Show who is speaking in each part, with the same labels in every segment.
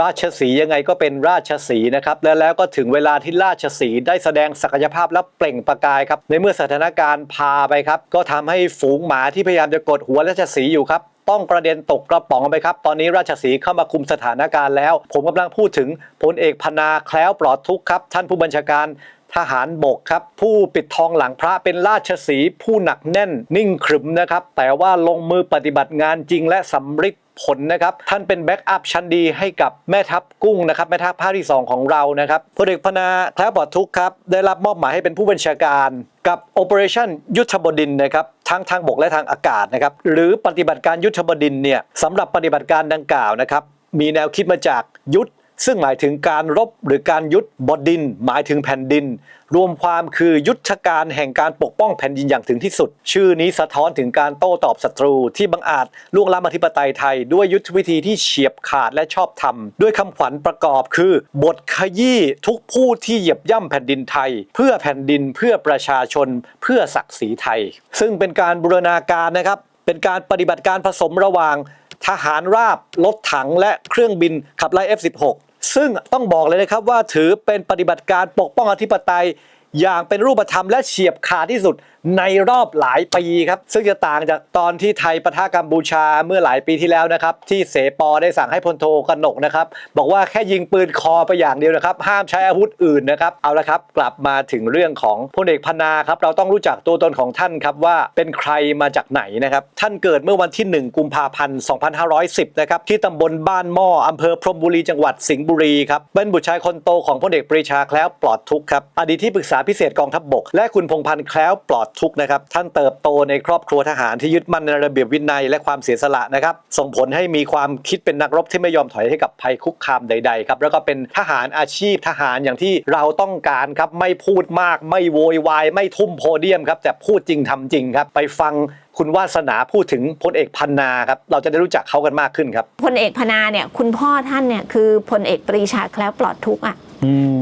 Speaker 1: ราชสียังไงก็เป็นราชสีนะครับและแล้วก็ถึงเวลาที่ราชสีได้แสดงศักยภาพและเปล่งประกายครับในเมื่อสถานการณ์พาไปครับ ก็ทำให้ฝูงหมาที่พยายามจะกดหัวราชสีอยู่ครับต้องกระเด็นตกกระป๋องไปครับ ตอนนี้ราชสีเข้ามาคุมสถานการณ์แล้ว ผมกำลังพูดถึงพลเอกพนาแคล้วปลอดทุกครับ ท่านผู้บัญชาการ ทหารบกครับผู้ปิดทองหลังพระเป็นราชสีผู้หนักแน่นนิ่งขรึมนะครับแต่ว่าลงมือปฏิบัติงานจริงและสำฤทธิ์ผลนะครับท่านเป็นแบ็กอัพชั้นดีให้กับแม่ทัพกุ้งนะครับแม่ทัพภาคที่ 2 ของเรานะครับพลเอกพนาแคล้วปลอดทุกครับได้รับมอบหมายให้เป็นผู้บัญชาการกับ Operation ยุทธบดินทร์นะครับทั้งทางบกและทางอากาศนะครับหรือปฏิบัติการยุทธบดินทร์เนี่ยสำหรับปฏิบัติการดังกล่าวนะครับมีแนวคิดมาจากยุทธ ซึ่งหมายถึงการรบหรือการยุทธบดิน หมายถึงแผ่นดิน รวมความคือยุทธการแห่งการปกป้องแผ่นดินอย่างถึงที่สุด ชื่อนี้สะท้อนถึงการโต้ตอบศัตรู ที่บังอาจล่วงล้ำอธิปไตยไทย ด้วยยุทธวิธีที่เฉียบขาดและชอบธรรม ด้วยคำขวัญประกอบคือ บทขยี้ทุกผู้ที่เหยียบย่ำแผ่นดินไทย เพื่อแผ่นดินเพื่อประชาชน เพื่อศักดิ์ศรีไทย ซึ่งเป็นการบูรณาการนะครับเป็นการปฏิบัติการผสมระหว่างทหารราบ รถถังและเครื่องบินขับไล่ F16 ซึ่งต้องบอกเลยนะครับว่าถือเป็นปฏิบัติการปกป้องอธิปไตยอย่างเป็นรูปธรรมและเฉียบขาดที่สุด ในรอบหลายปีครับ ซึ่งจะต่างจากตอนที่ไทยปะทะกัมพูชาเมื่อหลายปีที่แล้วนะครับ ที่เสปอได้สั่งให้พลโทกนกนะครับ บอกว่าแค่ยิงปืนคอไปอย่างเดียวนะครับ ห้ามใช้อาวุธอื่นนะครับ เอาละครับ กลับมาถึงเรื่องของพลเอกพนาครับ เราต้องรู้จักตัวตนของท่านครับว่าเป็นใครมาจากไหนนะครับ ท่านเกิดเมื่อวันที่ 1 กุมภาพันธ์ 2510 นะครับ ที่ตำบลบ้านหม้ออำเภอพรมบุรีจังหวัดสิงห์บุรีครับเป็นบุตรชายคนโตของพลเอกปรีชาแคล้วปลอดทุกข์ครับอดีตที่ปรึกษาพิเศษกองทัพบบก และคุณพงพันธ์แคล้วปลอดทุกข์นะครับ ท่านเติบโตในครอบครัวทหารที่ยึดมั่นในระเบียบวินัยและความเสียสละนะครับ ส่งผลให้มีความคิดเป็นนักรบที่ไม่ยอมถอยให้กับภัยคุกคามใดๆครับ แล้วก็เป็นทหารอาชีพทหารอย่างที่เราต้องการครับ ไม่พูดมาก ไม่โวยวาย ไม่ทุ่มโพเดียมครับ แต่พูดจริงทำจริงครับ ไปฟังคุณวาสนาพูดถึงพลเอกพันนาครับ เราจะได้รู้จักเขากันมากขึ้นครับ
Speaker 2: พลเอกพนาเนี่ย คุณพ่อท่านเนี่ยคือพลเอกปรีชาแคล้วปลอดทุกข์อะ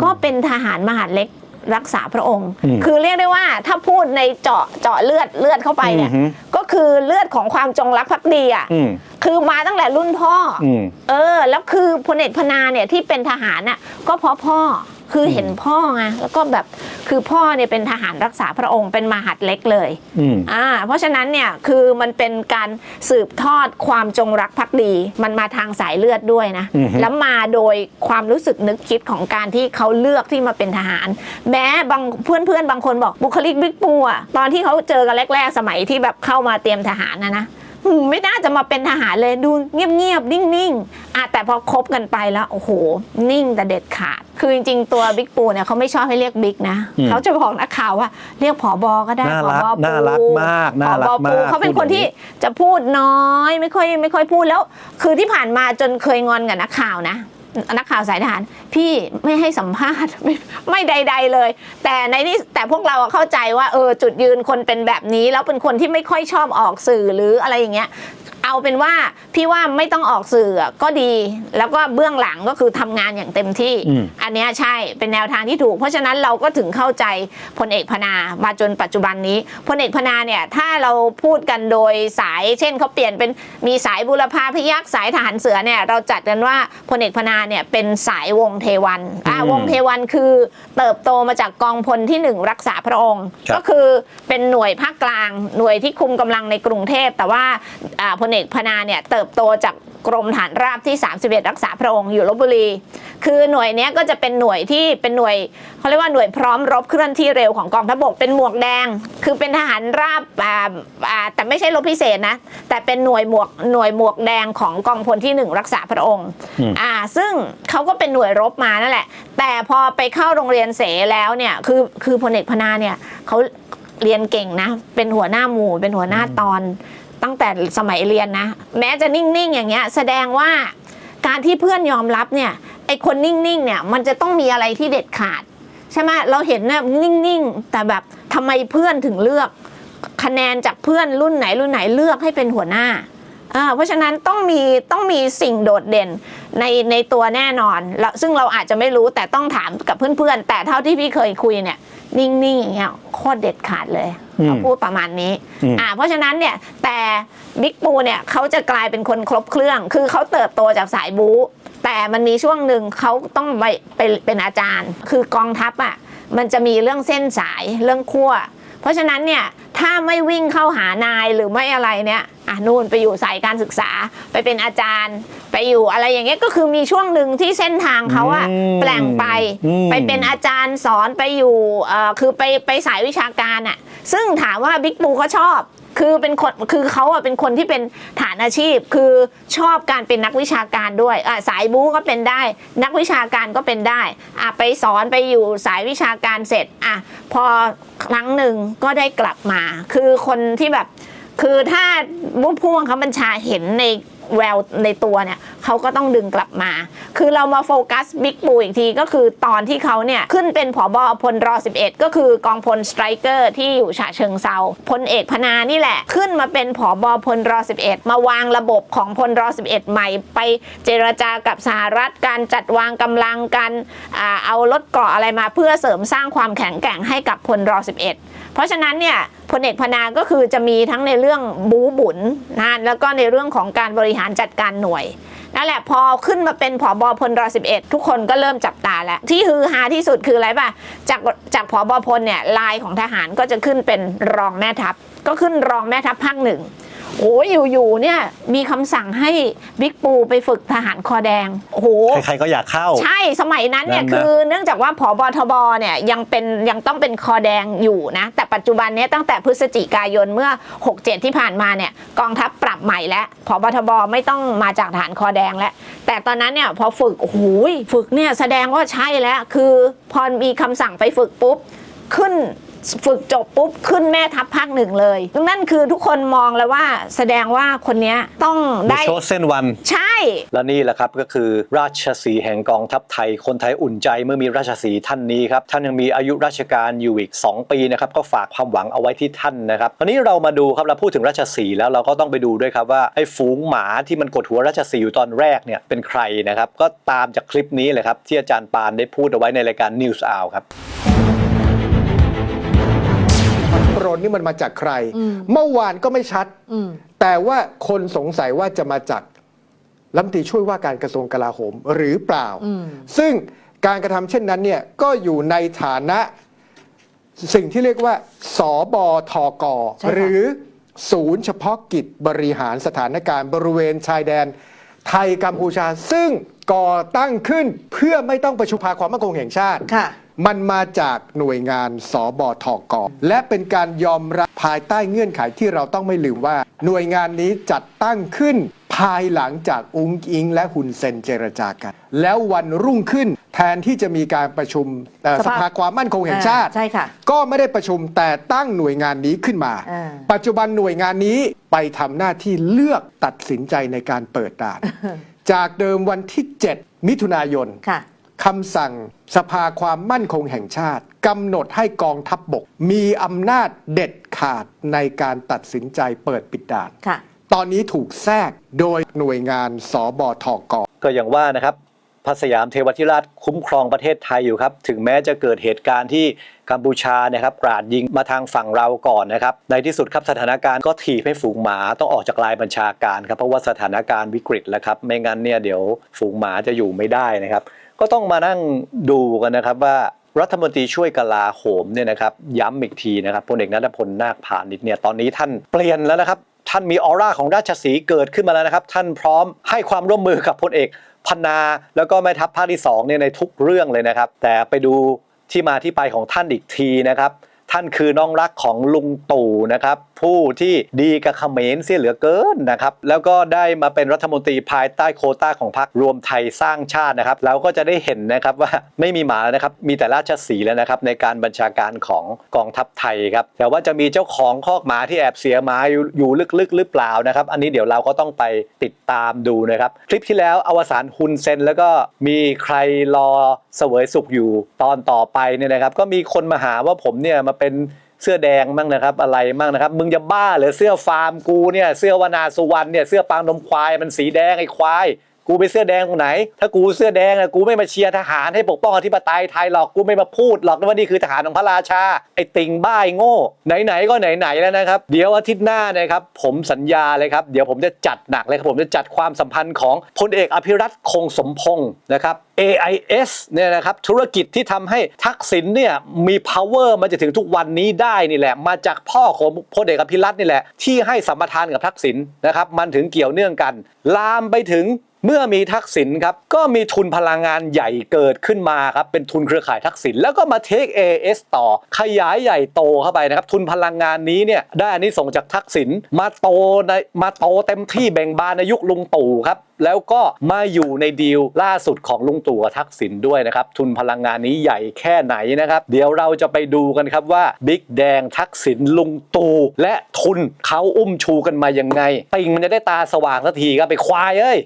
Speaker 2: ก็เป็นทหารมหาดเล็ก รักษาพระองค์
Speaker 1: อืม
Speaker 2: คือเรียกได้ว่าถ้าพูดในเจาะเจาะเลือดเลือดเข้าไปเนี่ย
Speaker 1: อือหือ
Speaker 2: ก็คือเลือดของความจงรักภักดีอะ
Speaker 1: อืม
Speaker 2: คือมาตั้งแต่รุ่นพ่ออ
Speaker 1: อืม
Speaker 2: เออ แล้วคือพลเอกพนาเนี่ยที่เป็นทหารน่ะก็เพราะพ่อ คือเห็นพ่อไงแล้วก็แบบคือพ่อเนี่ยเป็นทหารรักษาพระองค์เป็นมหาดเล็กเลย
Speaker 1: อืม
Speaker 2: อ่าเพราะฉะนั้นเนี่ยคือมันเป็นการสืบทอดความจงรักภักดี มันมาทางสายเลือดด้วยนะ
Speaker 1: อือฮึ
Speaker 2: แล้วมาโดยความรู้สึกนึกคิดของการที่เขาเลือกที่มาเป็นทหาร แม้บางเพื่อนๆบางคนบอกบุคลิกบิ๊กปูอะตอนที่เขาเจอกันแรก ๆ สมัยที่แบบเข้ามาเตรียมทหารนะนะ อืมไม่น่าจะมาเป็นทหารเลยดูเงียบๆ นิ่งๆอะแต่พอคบกันไปแล้ว โอ้โห นิ่งแต่เด็ดขาด คือจริงๆ ตัวบิ๊กปูเนี่ยเขาไม่ชอบให้เรียกบิ๊กนะ
Speaker 1: อืม
Speaker 2: เขาจะบอกนักข่าวว่า เรียกผอบอก็ได้
Speaker 1: น่ารัก
Speaker 2: ผอปู
Speaker 1: น่ารักมากน่ารัก
Speaker 2: ผอปู
Speaker 1: มาก
Speaker 2: เขาเป็น
Speaker 1: พูด
Speaker 2: คนที่จะพูดน้อยไม่ค่อยไม่ค่อยพูดแล้ว คือที่ผ่านมาจนเคยงอนกับนักข่าวนะ นักข่าวสายทหาร พี่ไม่ให้สัมภาษณ์ไม่ไม่ใด ๆเลย แต่ในนี้แต่พวกเราเข้าใจว่าเออจุดยืนคนเป็นแบบนี้ แล้วเป็นคนที่ไม่ค่อยชอบออกสื่อหรืออะไรอย่างเงี้ย เอาเป็นว่าพี่ว่าไม่ต้องออกสื่ออะก็ดี แล้วก็เบื้องหลังก็คือทำงานอย่างเต็มที่
Speaker 1: อืม
Speaker 2: อันเนี้ยใช่เป็นแนวทางที่ถูก เพราะฉะนั้นเราก็ถึงเข้าใจพลเอกพนามาจนปัจจุบันนี้พลเอกพนาเนี่ยถ้าเราพูดกันโดยสายเช่นเขาเปลี่ยนเป็นมีสายบุรพาพยักษ์สายทหารเสือเนี่ยเราจัดกันว่าพลเอกพนาเนี่ยเป็นสายวงเทวันอ่า
Speaker 1: อืม
Speaker 2: วงเทวันคือเติบโตมาจากกองพลที่หนึ่งรักษาพระองค์
Speaker 1: ครับ
Speaker 2: ก็คือเป็นหน่วยภาคกลางหน่วยที่คุมกำลังในกรุงเทพแต่ว่าอ่าพลเอกพนาเนี่ยเติบโตจากกรมฐานราบที่ 31 รักษาพระองค์อยู่ลบบุรี คือหน่วยเนี้ยก็จะเป็นหน่วยที่เป็นหน่วยเขาเรียกว่าหน่วยพร้อมรบเคลื่อนที่เร็วของกองทัพบกเป็นหมวกแดง คือเป็นทหารราบอ่าอ่าแต่ไม่ใช่รบพิเศษนะ แต่เป็นหน่วยหมวกหน่วยหมวกแดงของกองพลที่หนึ่งรักษาพระองค์
Speaker 1: อืม
Speaker 2: อ่าซึ่งเขาก็เป็นหน่วยรบมานั่นแหละ แต่พอไปเข้าโรงเรียนเสแล้วเนี่ยคือคือพลเอกพนาเนี่ยเขาเรียนเก่งนะ เป็นหัวหน้าหมู่ เป็นหัวหน้าตอน ตั้งแต่สมัยเรียนนะ แม้จะนิ่งๆอย่างเงี้ยแสดงว่าการที่เพื่อนยอมรับเนี่ยไอคนนิ่งๆเนี่ยมันจะต้องมีอะไรที่เด็ดขาดใช่ไหมเราเห็นเนี่ยนิ่งๆ แต่แบบทำไมเพื่อนถึงเลือก คะแนนจากเพื่อนรุ่นไหนรุ่นไหนเลือกให้เป็นหัวหน้าเพราะฉะนั้นต้องมีต้องมีสิ่งโดดเด่นในในตัวแน่นอน ซึ่งเราอาจจะไม่รู้แต่ต้องถามกับเพื่อนๆ แต่เท่าที่พี่เคยคุยเนี่ย นิ่งๆอย่างเงี้ยโคตรเด็ดขาดเลย
Speaker 1: อืม
Speaker 2: เขาพูดประมาณนี้
Speaker 1: อืม
Speaker 2: อ่าเพราะฉะนั้นเนี่ยแต่บิ๊กปูเนี่ยเขาจะกลายเป็นคนครบเครื่อง คือเขาเติบโตจากสายบู๊แต่แต่มันมีช่วงหนึ่งเขาต้องไปไปเป็นอาจารย์ คือกองทัพอะมันจะมีเรื่องเส้นสายเรื่องขั้ว เพราะฉะนั้นเนี่ยถ้าไม่วิ่งเข้าหานายหรือไม่อะไรเนี่ยอะนู่นไปอยู่สายการศึกษาไปเป็นอาจารย์ ไปอยู่อะไรอย่างเงี้ยก็คือมีช่วงหนึ่งที่เส้นทางเขาอะ
Speaker 1: อืม
Speaker 2: แปลงไป
Speaker 1: อืม
Speaker 2: ไปเป็นอาจารย์สอนไปอยู่เอ่อคือไปไปสายวิชาการอะซึ่งถามว่าบิ๊กปูเขาชอบ คือเป็นคนคือเขาอะเป็นคนที่เป็นฐานอาชีพ คือชอบการเป็นนักวิชาการด้วยอะสายบู๊ก็เป็นได้ นักวิชาการก็เป็นได้อะไปสอนไปอยู่สายวิชาการเสร็จอะพอครั้งหนึ่งก็ได้กลับมา คือคนที่แบบ คือถ้าผู้บังคับบัญชาเห็นในแววในตัวเนี่ย เขาก็ต้องดึงกลับมา คือเรามาโฟกัสบิ๊กปูอีกทีก็คือตอนที่เขาเนี่ยขึ้นเป็นผอบอพลรอ 11 ก็คือกองพลสไตรเกอร์ที่อยู่ฉะเชิงเซาพลเอกพนานี่แหละ ขึ้นมาเป็นผอบอพลรอ 11 มาวางระบบของพลรอ 11 ใหม่ ไปเจรจากับสหรัฐการจัดวางกำลังกันอเอารถเกราะอะไรมาเพื่อเสริมสร้างความแข็งแกร่งให้กับพลรอ 11 เพราะฉะนั้นเนี่ยพลเอกพนาก็คือจะมีทั้งในเรื่องบูบุญนะแล้วก็ในเรื่องของการบริหารจัดการหน่วย นั่นแหละพอขึ้นมาเป็นผอบอพลรอ11ทุกคนก็เริ่มจับตาแล้ว ที่ฮือฮาที่สุดคืออะไรป่ะ จากจากผอบอพลเนี่ยลายของทหารก็จะขึ้นเป็นรองแม่ทัพ ก็ขึ้นรองแม่ทัพภาคหนึ่งโอ้ยอยู่ๆเนี่ยมีคำสั่งให้บิ๊กปูไปฝึกทหารคอแดงโอ้โห
Speaker 1: ใครๆก็อยากเข้า
Speaker 2: ใช่สมัยนั้นเนี่ย
Speaker 1: นั่นนะ
Speaker 2: คือเนื่องจากว่าผอบทบเนี่ยยังเป็นยังต้องเป็นคอแดงอยู่นะ แต่ปัจจุบันเนี้ตั้งแต่พฤศจิกายนเมื่อ 67 ที่ผ่านมาเนี่ยกองทัพปรับ ใหม่แล้วพอบทบไม่ต้องมาจากฐานคอแดงแล้วแต่ตอนนั้นเนี่ยพอฝึกโอ้โหฝึกเนี่ยแสดงว่าใช่แล้ว คือพอมีคำสั่งไปฝึกปุ๊บขึ้น ฝึกจบปุ๊บขึ้นแม่ทัพภาคหนึ่งเลย นั่นคือทุกคนมองแล้วว่าแสดงว่าคนเนี้ยต้อง
Speaker 1: The
Speaker 2: ได้
Speaker 1: Chosen One
Speaker 2: ใช่
Speaker 1: และนี่แหละครับก็คือราชสีห์แห่งกองทัพไทย คนไทยอุ่นใจเมื่อมีราชสีห์ท่านนี้ครับ ท่านยังมีอายุราชการอยู่อีก 2 ปีนะครับก็ฝากความหวังเอาไว้ที่ท่านนะครับวันนี้เรามาดูครับเราพูดถึงราชสีห์แล้วเราก็ต้องไปดูด้วยครับว่าไอ้ฝูงหมาที่มันกดหัวราชสีห์อยู่ตอนแรกเนี่ยเป็นใครนะครับก็ตามจากคลิปนี้เลยครับที่อาจารย์ปานได้พูดเอาไว้ในรายการ News Hour ครับ
Speaker 3: นนี่มันมาจากใคร เมื่อวานก็ไม่ชัด แต่ว่าคนสงสัยว่าจะมาจากรัฐมนตรีช่วยว่าการกระทรวงกลาโหมหรือเปล่า ซึ่งการกระทำเช่นนั้นเนี่ยก็อยู่ในฐานะสิ่งที่เรียกว่า สบทก
Speaker 4: ใช่ค่ะ
Speaker 3: หรือศูนย์เฉพาะกิจบริหารสถานการณ์บริเวณชายแดน ไทยกัมพูชา ซึ่งก่อตั้งขึ้นเพื่อไม่ต้องประชุมภาความมั่นคงแห่งชาติ
Speaker 4: ค่ะ
Speaker 3: มันมาจากหน่วยงานสบทกและเป็นการยอมรับภายใต้เงื่อนไขที่เราต้องไม่ลืมว่า หน่วยงานนี้จัดตั้งขึ้น ภายหลังจากอุงอิง และหุนเซนเจรจากัน แล้ววันรุ่งขึ้นแทนที่จะมีการประชุมเอ่อ
Speaker 4: ส
Speaker 3: ส
Speaker 4: ภา
Speaker 3: ภาความมั่นคงแห่งชาติ
Speaker 4: อ่าใช่ค่ะ
Speaker 3: ก็ไม่ได้ประชุมแต่ตั้งหน่วยงานนี้ขึ้นมา
Speaker 4: อ่า
Speaker 3: ปัจจุบันหน่วยงานนี้ไปทำหน้าที่เลือกตัดสินใจในการเปิดด่าน จากเดิมวันที่ 7 มิถุนายน
Speaker 4: ค่ะ
Speaker 3: คำสั่งสภาความมั่นคงแห่งชาติกำหนดให้กองทัพบบก มีอำนาจเด็ดขาดในการตัดสินใจเปิดปิดด่าน
Speaker 4: ค่ะ
Speaker 3: ตอนนี้ถูกแทรกโดยหน่วยงานสบทก
Speaker 1: ก็อย่างว่านะครับพ ระสยามเทวทิราชคุ้มครองประเทศไทยอยู่ครับ ถึงแม้จะเกิดเหตุการณ์ที่กัมพูชานะครับกราดยิงมาทางฝั่งเราก่อนนะครับ ในที่สุดครับสถานการณ์ก็ถีบให้ฝูงหมาต้องออกจากลายบัญชาการครับ เพราะว่าสถานการณ์วิกฤตแล้วครับ ไม่งั้นเนี่ยเดี๋ยวฝูงหมาจะอยู่ไม่ได้นะครับ ก็ต้องมานั่งดูกันนะครับว่ารัฐมนตรีช่วยกลาโหมเนี่ยนะครับย้ำอีกทีนะครับพลเอกนัทพลนาคพาณิชย์เนี่ยตอนนี้ท่านเปลี่ยนแล้วนะครับท่านมีออร่าของราชสีเกิดขึ้นมาแล้วนะครับ ท่านพร้อมให้ความร่วมมือกับพลเอก พนาแล้วก็แม่ทัพภาคที่2เนี่ยในทุกเรื่องเลยนะครับ แต่ไปดูที่มาที่ไปของท่านอีกทีนะครับ ท่านคือน้องรักของลุงตู่นะครับผู้ที่ดีกับเขมรเสียเหลือเกินนะครับแล้วก็ได้มาเป็นรัฐมนตรีภายใต้โคต้าของพรรครวมไทยสร้างชาตินะครับเราก็จะได้เห็นนะครับว่าไม่มีหมาแล้วนะครับมีแต่ราชสีแล้วนะครับในการบัญชาการของกองทัพไทยครับแต่ว่าจะมีเจ้าของคอกหมาที่แอบเสียหมาอยู่อยู่ลึกๆหรือเปล่านะครับ อันนี้เดี๋ยวเราก็ต้องไปติดตามดูนะครับคลิปที่แล้วอวสานฮุนเซนแล้วก็มีใครรอเสวยสุขอยู่ตอนต่อไปเนี่ยนะครับ ก็มีคนมาหาว่าผมเนี่ยมาเป็นเสื้อแดงมั่งนะครับ อะไรมั่งนะครับ มึงจะบ้าเหรือเสื้อฟาร์มกูเนี่ยเสื้อวนาสุวรรณเนี่ยเสื้อปางนมควายมันสีแดงไอ้ควาย กูเป็นเสื้อแดงตรงไหน ถ้ากูเสื้อแดงอะกูไม่มาเชียร์ทหารให้ปกป้องอธิปไตยไทยหรอกกูไม่มาพูดหรอกนะว่านี่คือทหารของพระราชาไอ้ติ่งบ้าไอ้โง่ไหนๆก็ไหนๆแล้วนะครับ เดี๋ยวอาทิตย์หน้านะครับผมสัญญาเลยครับเดี๋ยวผมจะจัดหนักเลยครับผมจะจัดความสัมพันธ์ของพลเอกอภิรัตคงสมพงศ์นะครับ AIS เนี่ยนะครับธุรกิจที่ทำให้ทักษิณเนี่ยมี power มาจะถึงทุกวันนี้ได้นี่แหละ มาจากพ่อของพลเอกอภิรัตน์นี่แหละที่ให้สัมปทานกับทักษิณนะครับมันถึงเกี่ยวเนื่องกัน ลามไปถึง เมื่อมีทักษิณครับก็มีทุนพลังงานใหญ่เกิดขึ้นมาครับเป็นทุนเครือข่ายทักษิณแล้วก็มาเทค AS ต่อ ขยายใหญ่โตเข้าไปนะครับ ทุนพลังงานนี้เนี่ยได้อันนี้ส่งจากทักษิณมาโตในมาโตเต็มที่แบ่งบานในยุคลุงตู่ครับแล้วก็มาอยู่ในดีลล่าสุดของลุงตู่กับทักษิณด้วยนะครับ ทุนพลังงานนี้ใหญ่แค่ไหนนะครับ เดี๋ยวเราจะไปดูกันครับว่าบิ๊กแดงทักษิณลุงตู่และทุนเขาอุ้มชูกันมายังไงติงมันจะได้ตาสว่างสักทีครับไปควายเอ้ย